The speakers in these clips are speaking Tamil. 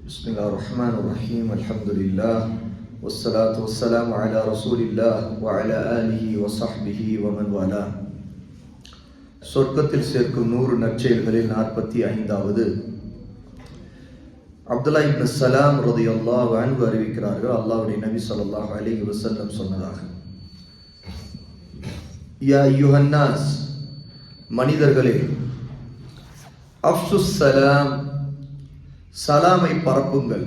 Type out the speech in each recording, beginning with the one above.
بسم الله الرحمن الرحيم الحمد لله والصلاة والسلام على رسول الله وعلى آله وصحبه ومن والاه சொர்க்கத்தில் சேர்க்கும் நூறு நற்செயல்களில் நாற்பத்தி ஐந்தாவது அப்துல்லா இப்னு சலாம் ரதி அல்லாஹ் அன்பு அறிவிக்கிறார்கள் அல்லாஹ்வுடைய நபி ஸல்லல்லாஹு அலைஹி வஸல்லம் சொன்னதாக யா யுஹன்னாஸ் மனிதர்களே அஃப்சுஸ் சலாம் சலாமை பரப்புங்கள்.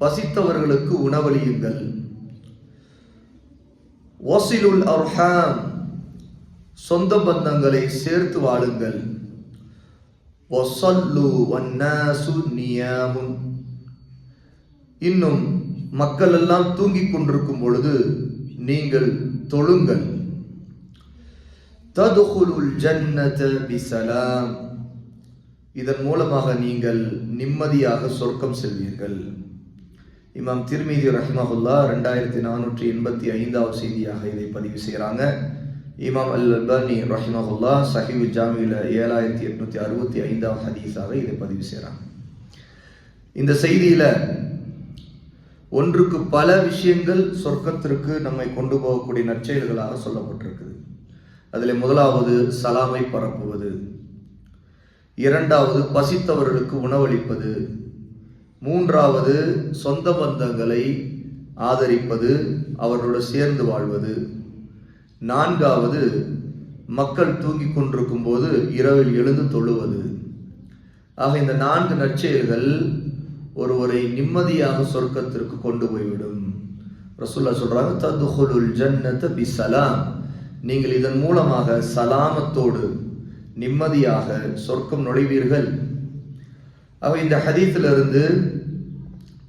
பசித்தவர்களுக்கு உணவளியுங்கள். ஒசிலுல் அர்ஹாம் சொந்த பந்தங்களை சேர்த்து வாழுங்கள். இன்னும் மக்கள் எல்லாம் தூங்கிக் கொண்டிருக்கும் பொழுது நீங்கள் தொழுங்கள். ததுகுலுல் ஜன்னத பிசலாம். இதன் மூலமாக நீங்கள் நிம்மதியாக சொர்க்கம் செல்வீர்கள். இமாம் திருமீதி ரஹ்மஹுல்லா ரெண்டாயிரத்தி நானூற்றி எண்பத்தி ஐந்தாவது செய்தியாக இதை பதிவு செய்கிறாங்க. இமாம் அல் அல்பானி ரஹ்மஹுல்லா சஹிவு ஜாமியில் ஏழாயிரத்தி எட்நூற்றி அறுபத்தி ஐந்தாவது ஹதீஸாக இதை பதிவு செய்கிறாங்க. இந்த செய்தியில் ஒன்றுக்கு பல விஷயங்கள் சொர்க்கத்திற்கு நம்மை கொண்டு போகக்கூடிய நற்செயல்களாக சொல்லப்பட்டிருக்குது. அதில் முதலாவது சலாமை பரப்புவது. இரண்டாவது பசித்தவர்களுக்கு உணவளிப்பது. மூன்றாவது சொந்த பந்தங்களை ஆதரிப்பது அவர்களோடு சேர்ந்து வாழ்வது. நான்காவது மக்கள் தூங்கிக் கொண்டிருக்கும் போது இரவில் எழுந்து தொழுவது. ஆக இந்த நான்கு நற்செயல்கள் ஒருவரை நிம்மதியாக சொர்க்கத்திற்கு கொண்டு போய்விடும். ரசுல்லா சொல்றாங்க ததுஹுலுல் ஜன்னத பிசலாம். நீங்கள் இதன் மூலமாக சலாமத்தோடு நிம்மதியாக சொர்க்கம் நுழைவீர்கள். அவ இந்த ஹதீத்திலிருந்து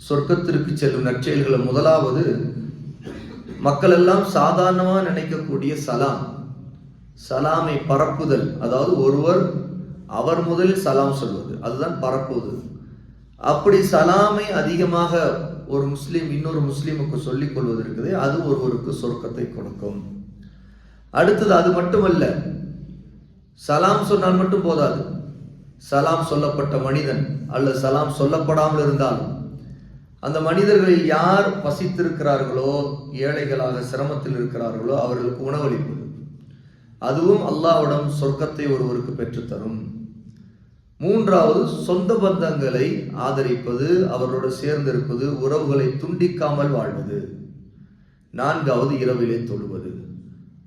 சொர்க்கத்திற்கு செல்லும் நற்செயல்களை முதலாவது மக்கள் எல்லாம் சாதாரணமாக நினைக்கக்கூடிய சலாம் சலாமை பரப்புதல். அதாவது ஒருவர் அவர் முதலில் சலாம் சொல்வது அதுதான் பரப்புவது. அப்படி சலாமை அதிகமாக ஒரு முஸ்லீம் இன்னொரு முஸ்லீமுக்கு சொல்லிக் கொள்வது இருக்குது அது ஒருவருக்கு சொர்க்கத்தை கொடுக்கும். அடுத்தது அது மட்டுமல்ல. சலாம் சொன்னால் மட்டும் போதாது. சலாம் சொல்லப்பட்ட மனிதன் அல்லது சலாம் சொல்லப்படாமல் இருந்தாலும் அந்த மனிதர்களில் யார் பசித்திருக்கிறார்களோ ஏழைகளாக சிரமத்தில் இருக்கிறார்களோ அவர்களுக்கு உணவளிப்பது. அதுவும் அல்லாவிடம் சொர்க்கத்தை ஒருவருக்கு பெற்றுத்தரும். மூன்றாவது சொந்த பந்தங்களை ஆதரிப்பது அவர்களோடு சேர்ந்திருப்பது உறவுகளை துண்டிக்காமல் வாழ்வது. நான்காவது இரவிலே தொழுவது.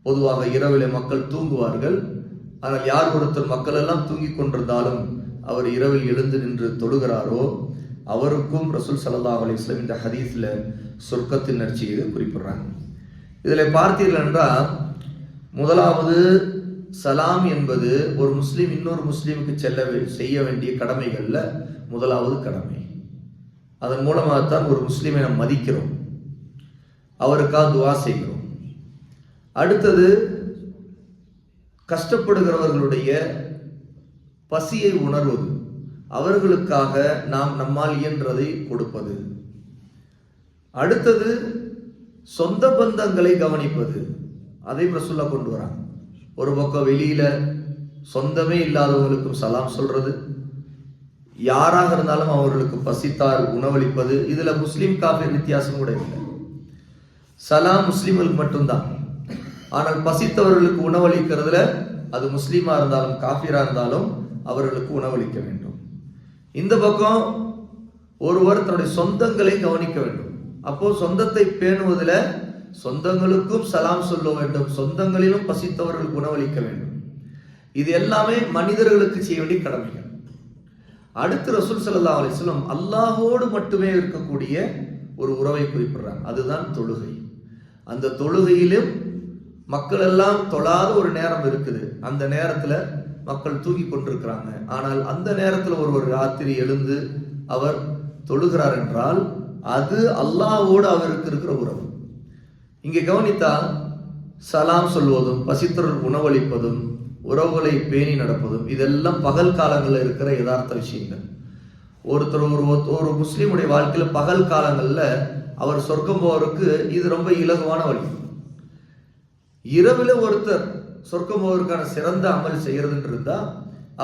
பொதுவாக இரவிலே மக்கள் தூங்குவார்கள். ஆனால் யார் ஒருத்தர் மக்கள் எல்லாம் தூங்கிக் கொண்டிருந்தாலும் அவர் இரவில் எழுந்து நின்று தொழுகிறாரோ அவருக்கும் ரசூல் சல்லா அலிஸ்லாம் இந்த ஹதீஸில் சொர்க்கத்தின் நற்செய்து குறிப்பிடுறாங்க. இதில் பார்த்தீர்கள் என்றால் முதலாவது சலாம் என்பது ஒரு முஸ்லீம் இன்னொரு முஸ்லீமுக்கு செல்ல செய்ய வேண்டிய கடமைகளில் முதலாவது கடமை. அதன் மூலமாகத்தான் ஒரு முஸ்லீமை நாம் மதிக்கிறோம். அவருக்காக துவா செய்கிறோம். அடுத்தது கஷ்டப்படுகிறவர்களுடைய பசியை உணர்வது. அவர்களுக்காக நாம் நம்மால் இயன்றதை கொடுப்பது. அடுத்தது சொந்த பந்தங்களை கவனிப்பது. அதை ரசுல்லா கொண்டு வராங்க. ஒரு பக்கம் வெளியில சொந்தமே இல்லாதவங்களுக்கும் சலாம் சொல்றது. யாராக இருந்தாலும் அவர்களுக்கு பசித்தார் உணவளிப்பது. இதுல முஸ்லீம் காஃபிர் வித்தியாசம் கூட இல்லை. சலாம் முஸ்லீம்களுக்கு மட்டும்தான். ஆனால் பசித்தவர்களுக்கு உணவளிக்கிறதுல அது முஸ்லீமா இருந்தாலும் காஃபிரா இருந்தாலும் அவர்களுக்கு உணவளிக்க வேண்டும். இந்த பக்கம் ஒருவர் தன்னுடைய சொந்தங்களை கவனிக்க வேண்டும். அப்போ சொந்தத்தை பேணுவதில் சொந்தங்களுக்கும் சலாம் சொல்ல வேண்டும். சொந்தங்களிலும் பசித்தவர்களுக்கு உணவளிக்க வேண்டும். இது எல்லாமே மனிதர்களுக்கு செய்ய வேண்டிய கடமைகள். அடுத்து ரசூல் சல்லா அலிஸ்லம் அல்லாஹோடு மட்டுமே இருக்கக்கூடிய ஒரு உறவை குறிப்பிடுறாங்க. அதுதான் தொழுகை. அந்த தொழுகையிலும் மக்கள் எல்லாம் தொழாத ஒரு நேரம் இருக்குது. அந்த நேரத்துல மக்கள் தூங்கி கொண்டிருக்கிறாங்க. ஆனால் அந்த நேரத்தில் ஒருவர் ராத்திரி எழுந்து அவர் தொழுகிறார் என்றால் அது அல்லாவோடு அவருக்கு இருக்கிற உறவு. இங்கே கவனித்தா சலாம் சொல்வதும் பசித்தொருள் உணவளிப்பதும் உறவுகளை பேணி நடப்பதும் இதெல்லாம் பகல் காலங்களில் இருக்கிற யதார்த்த விஷயங்கள். ஒருத்தர் ஒரு ஒரு முஸ்லீமுடைய வாழ்க்கையில் பகல் காலங்களில் அவர் சொர்க்கம் போவருக்கு இது ரொம்ப இலகுவான வழி. இரவில் ஒருத்தர் சொர்க்கம் போவதற்கான சிறந்த அமல் செய்கிறதுன்னு இருந்தால்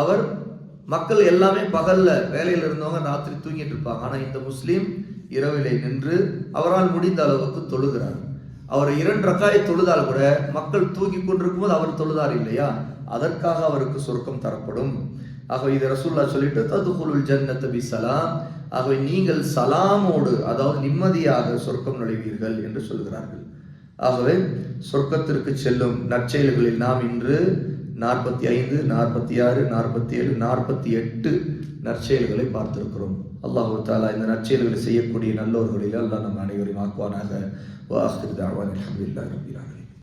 அவர் மக்கள் எல்லாமே பகலில் வேலையில் இருந்தவங்க ராத்திரி தூங்கிட்டு இருப்பாங்க. ஆனால் இந்த முஸ்லீம் இரவிலே நின்று அவரால் முடிந்த அளவுக்கு தொழுகிறார். அவர் இரண்டு ரக்காயை தொழுதால் கூட மக்கள் தூங்கி கொண்டிருக்கும் போது அவர் தொழுதார் இல்லையா? அதற்காக அவருக்கு சொர்க்கம் தரப்படும். ஆகவே இது ரசூல்லா சொல்லிட்டு ததுகுலுல் ஜன்னத் பி சலாம். ஆகவே நீங்கள் சலாமோடு அதாவது நிம்மதியாக சொர்க்கம் நுழைவீர்கள் என்று சொல்கிறார்கள். ஆகவே சொர்க்கத்திற்கு செல்லும் நற்செயல்களில் நாம் இன்று நாற்பத்தி ஐந்து நாற்பத்தி ஆறு நாற்பத்தி ஏழு நாற்பத்தி எட்டு நற்செயல்களை பார்த்திருக்கிறோம். அல்லாஹு தாலா இந்த நற்செயல்களை செய்யக்கூடிய நல்லோர்களில் அல்லாஹ் நம் அனைவரையும் ஆக்குவானாக. வாஹிர் தாவான் அல்ஹம்துலில்லாஹி ரப்பில்